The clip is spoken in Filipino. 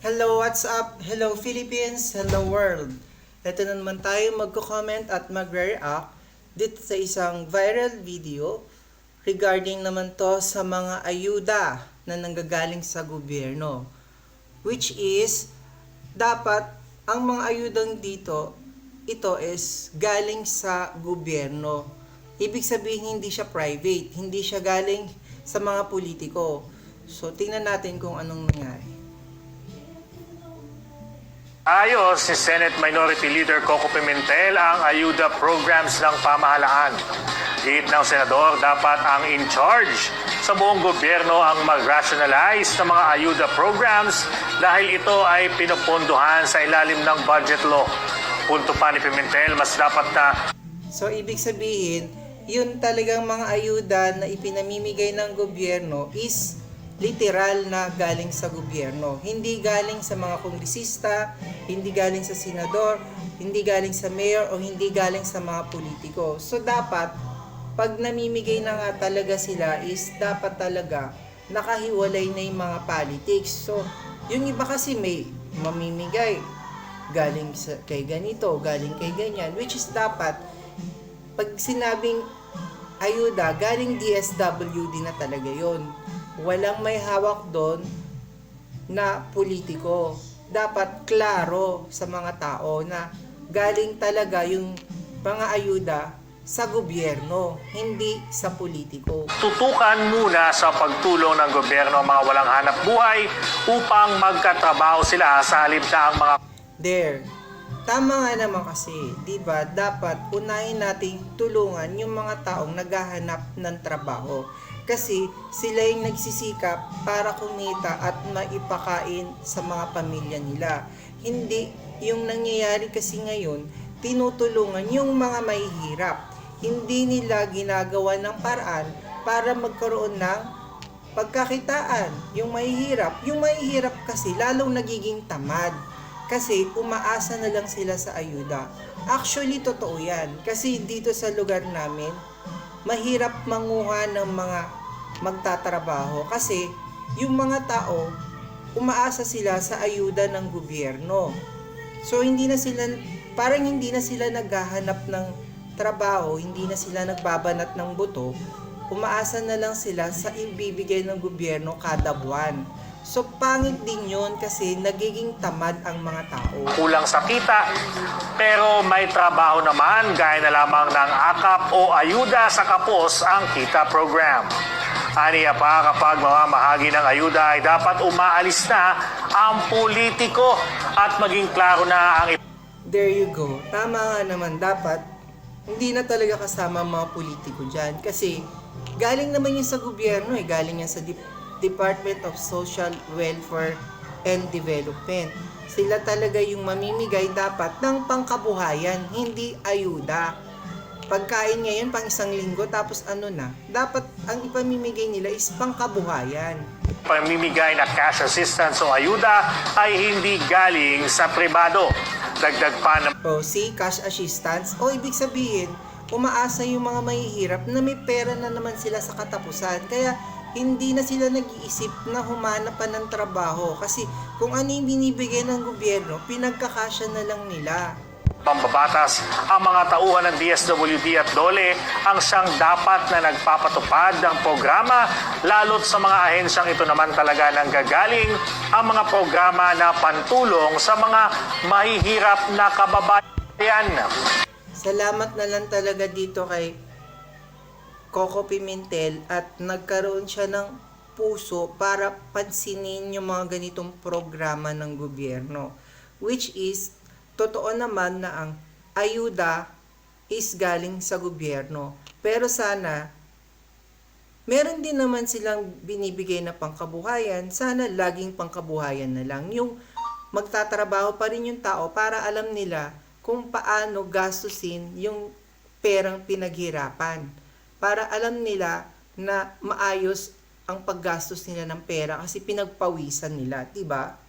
Hello, what's up? Hello Philippines, hello world. Ito na naman tayo magko-comment at magre-react dito sa isang viral video regarding naman to sa mga ayuda na nanggagaling sa gobyerno. Which is, dapat ang mga ayudang dito, ito is galing sa gobyerno. Ibig sabihin hindi siya private, hindi siya galing sa mga politiko. So, tingnan natin kung anong nangyari. Ayos si Senate Minority Leader Coco Pimentel ang ayuda programs ng pamahalaan. Giit ng senador, dapat ang in charge sa buong gobyerno ang mag-rationalize ng mga ayuda programs dahil ito ay pinupunduhan sa ilalim ng budget law. Punto pa ni Pimentel, mas dapat na So, ibig sabihin, yun talagang mga ayuda na ipinamimigay ng gobyerno is literal na galing sa gobyerno. Hindi galing sa mga kongresista, hindi galing sa senador, hindi galing sa mayor, o hindi galing sa mga politiko. So, dapat, pag namimigay na nga talaga sila is dapat talaga nakahiwalay na yung mga politics. So, yung iba kasi may mamimigay galing sa, kay ganito, galing kay ganyan, which is dapat pag sinabing ayuda, galing DSWD na talaga yon. Walang may hawak doon na politiko. Dapat klaro sa mga tao na galing talaga yung mga ayuda sa gobyerno, hindi sa politiko. tutukan muna sa pagtulong ng gobyerno ang mga walang hanap buhay upang magkatrabaho sila sa halip na ang mga There. Tama nga naman kasi, 'di ba? Dapat unahin nating tulungan yung mga taong naghahanap ng trabaho. Kasi sila yung nagsisikap para kumita at maipakain sa mga pamilya nila. Hindi yung nangyayari kasi ngayon, tinutulungan yung mga mahihirap. Hindi nila ginagawa ng paraan para magkaroon ng pagkakitaan. Yung mahihirap, yung mahihirap kasi lalong nagiging tamad kasi umaasa na lang sila sa ayuda. Actually, totoo yan. Kasi dito sa lugar namin, mahirap manguha ng mga magtatrabaho kasi yung mga tao, umaasa sila sa ayuda ng gobyerno. So, hindi na sila, parang hindi na sila naghahanap ng trabaho, hindi na sila nagbabanat ng buto, umaasa na lang sila sa ibibigay ng gobyerno kada buwan. So, pangit din yun kasi nagiging tamad ang mga tao. kulang sa kita pero may trabaho naman gaya na lamang ng AKAP o Ayuda sa Kapos ang kita program. Aniya pa kapag mamamahagi ng ayuda ay dapat umaalis na ang politiko at maging klaro na ang There you go. Tama nga naman, dapat hindi na talaga kasama ang mga politiko dyan. Kasi galing naman yun sa gobyerno eh. Galing yan sa Dep- Department of Social Welfare and Development. Sila talaga yung mamimigay dapat ng pangkabuhayan, hindi ayuda. Pagkain ngayon pang isang linggo tapos ano na, dapat ang ipamimigay nila is pangkabuhayan. pamimigay na cash assistance o ayuda ay hindi galing sa pribado. Dagdag pa ng O si cash assistance, o ibig sabihin, umaasa yung mga mahihirap na may pera na naman sila sa katapusan. Kaya hindi na sila nag-iisip na humanap pa ng trabaho. Kasi kung ano yung binibigay ng gobyerno, pinagkakasya na lang nila. pambabatas, ang mga tauhan ng DSWD at DOLE ang siyang dapat na nagpapatupad ng programa lalo't sa mga ahensyang ito naman talaga nang gagaling ang mga programa na pantulong sa mga mahihirap na kababayan. Salamat na lang talaga dito kay Coco Pimentel at nagkaroon siya ng puso para pansinin yung mga ganitong programa ng gobyerno. Which is, totoo naman na ang ayuda is galing sa gobyerno. Pero sana, meron din naman silang binibigay na pangkabuhayan. Sana laging pangkabuhayan na lang. Yung magtatrabaho pa rin yung tao para alam nila kung paano gastusin yung perang pinaghirapan. Para alam nila na maayos ang paggastos nila ng pera kasi pinagpawisan nila, 'di ba?